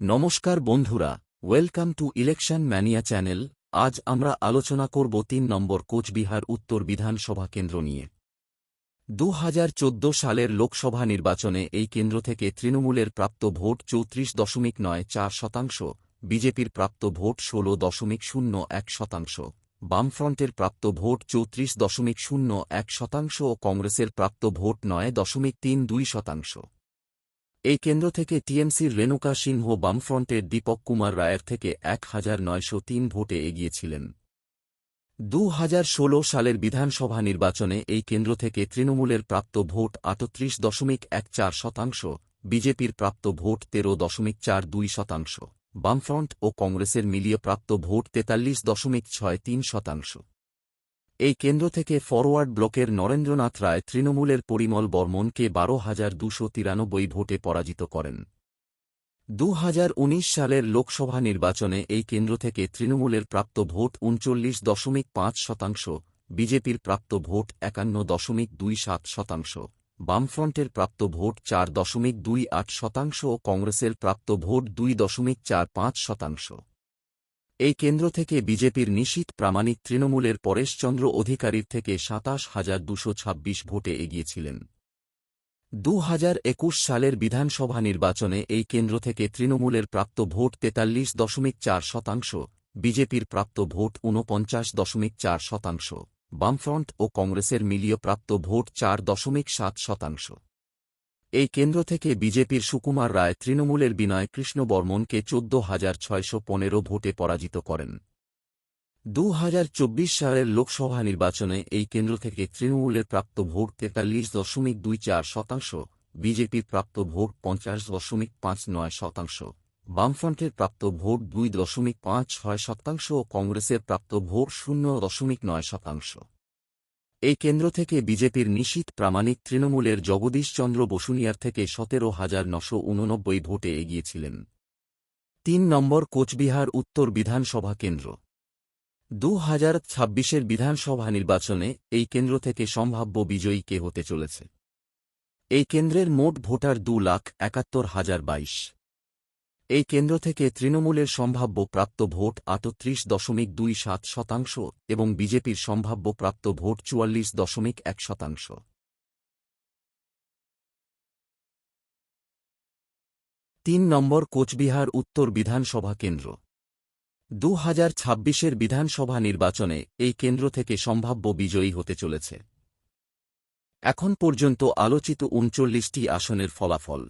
নমস্কার বন্ধুরা, welcome to election mania channel. আজ আমরা আলোচনা করব তিন নম্বর কোচবিহার উত্তর বিধানসভা কেন্দ্র নিয়ে। দু হাজার চোদ্দ সালের লোকসভা নির্বাচনে এই কেন্দ্র থেকে তৃণমূলের প্রাপ্ত ভোট চৌত্রিশ দশমিক নয় চার শতাংশ, বিজেপির প্রাপ্ত ভোট ষোলো দশমিক শূন্য এক শতাংশ, বামফ্রন্টের প্রাপ্ত ভোট চৌত্রিশ দশমিক শূন্য এক শতাংশ ও কংগ্রেসের প্রাপ্ত ভোট নয় দশমিক তিন দুই শতাংশ। এই কেন্দ্র থেকে টিএমসির রেণুকা সিংহ বামফ্রন্টের দীপক কুমার রায়ের থেকে এক হাজার নয়শো তিন ভোটে এগিয়েছিলেন। দু হাজার ষোলো সালের বিধানসভা নির্বাচনে এই কেন্দ্র থেকে তৃণমূলের প্রাপ্ত ভোট আটত্রিশ দশমিক এক চার শতাংশ, বিজেপির প্রাপ্ত ভোট তেরো দশমিক চার দুই শতাংশ, বামফ্রন্ট ও কংগ্রেসের মিলিয়ে প্রাপ্ত ভোট তেতাল্লিশ দশমিক ছয় তিন শতাংশ। এই কেন্দ্র থেকে ফরওয়ার্ড ব্লকের নরেন্দ্রনাথ রায় তৃণমূলের পরিমল বর্মনকে বারো হাজার দুশো তিরানব্বই ভোটে পরাজিত করেন। দু হাজার উনিশ সালের লোকসভা নির্বাচনে এই কেন্দ্র থেকে তৃণমূলের প্রাপ্ত ভোট উনচল্লিশ দশমিক পাঁচ শতাংশ, বিজেপির প্রাপ্ত ভোট একান্ন দশমিক দুই সাত শতাংশ, বামফ্রন্টের প্রাপ্ত ভোট চার দশমিক দুই আট শতাংশ ও কংগ্রেসের প্রাপ্ত ভোট দুই দশমিক চার পাঁচ শতাংশ। এই কেন্দ্র থেকে বিজেপির নিশীত প্রামাণিক তৃণমূলের পরেশচন্দ্র অধিকারীর থেকে সাতাশ হাজার দুশো ছাব্বিশ ভোটে এগিয়েছিলেন। দু হাজার একুশ সালের বিধানসভা নির্বাচনে এই কেন্দ্র থেকে তৃণমূলের প্রাপ্ত ভোট তেতাল্লিশ দশমিক চার শতাংশ, বিজেপির প্রাপ্ত ভোট ঊনপঞ্চাশ দশমিক চার শতাংশ, বামফ্রন্ট ও কংগ্রেসের মিলিয়ে প্রাপ্ত ভোট চার দশমিক সাত শতাংশ। এই কেন্দ্র থেকে বিজেপির সুকুমার রায় তৃণমূলের বিনয় কৃষ্ণ বর্মনকে চোদ্দ হাজার ছয়শো পনেরো ভোটে পরাজিত করেন। দু হাজার চব্বিশ সালের লোকসভা নির্বাচনে এই কেন্দ্র থেকে তৃণমূলের প্রাপ্ত ভোট তেতাল্লিশ দশমিক দুই চার শতাংশ, বিজেপির প্রাপ্ত ভোট পঞ্চাশ দশমিক পাঁচ নয় শতাংশ, বামফ্রন্টের প্রাপ্ত ভোট দুই দশমিক পাঁচ ছয় শতাংশ ও কংগ্রেসের প্রাপ্ত ভোট শূন্য দশমিক নয় শতাংশ। এই কেন্দ্র থেকে বিজেপির নিশীত প্রামাণিক তৃণমূলের জগদীশচন্দ্র বসুনিয়ার থেকে সতেরো হাজার নশো উননব্বই ভোটে এগিয়েছিলেন। তিন নম্বর কোচবিহার উত্তর বিধানসভা কেন্দ্র। দু হাজার ছাব্বিশের বিধানসভা নির্বাচনে এই কেন্দ্র থেকে সম্ভাব্য বিজয়ী কে হতে চলেছে? এই কেন্দ্রের মোট ভোটার দু লাখ একাত্তর হাজার বাইশ। এই কেন্দ্র থেকে তৃণমূলের সম্ভাব্য প্রাপ্ত ভোট আটত্রিশ দশমিক দুই সাত শতাংশ এবং বিজেপির সম্ভাব্য প্রাপ্ত ভোট চুয়াল্লিশ দশমিক এক শতাংশ। তিন নম্বর কোচবিহার উত্তর বিধানসভা কেন্দ্র। দু হাজার ছাব্বিশের বিধানসভা নির্বাচনে এই কেন্দ্র থেকে সম্ভাব্য বিজয়ী হতে চলেছে। এখন পর্যন্ত আলোচিত উনচল্লিশটি আসনের ফলাফল।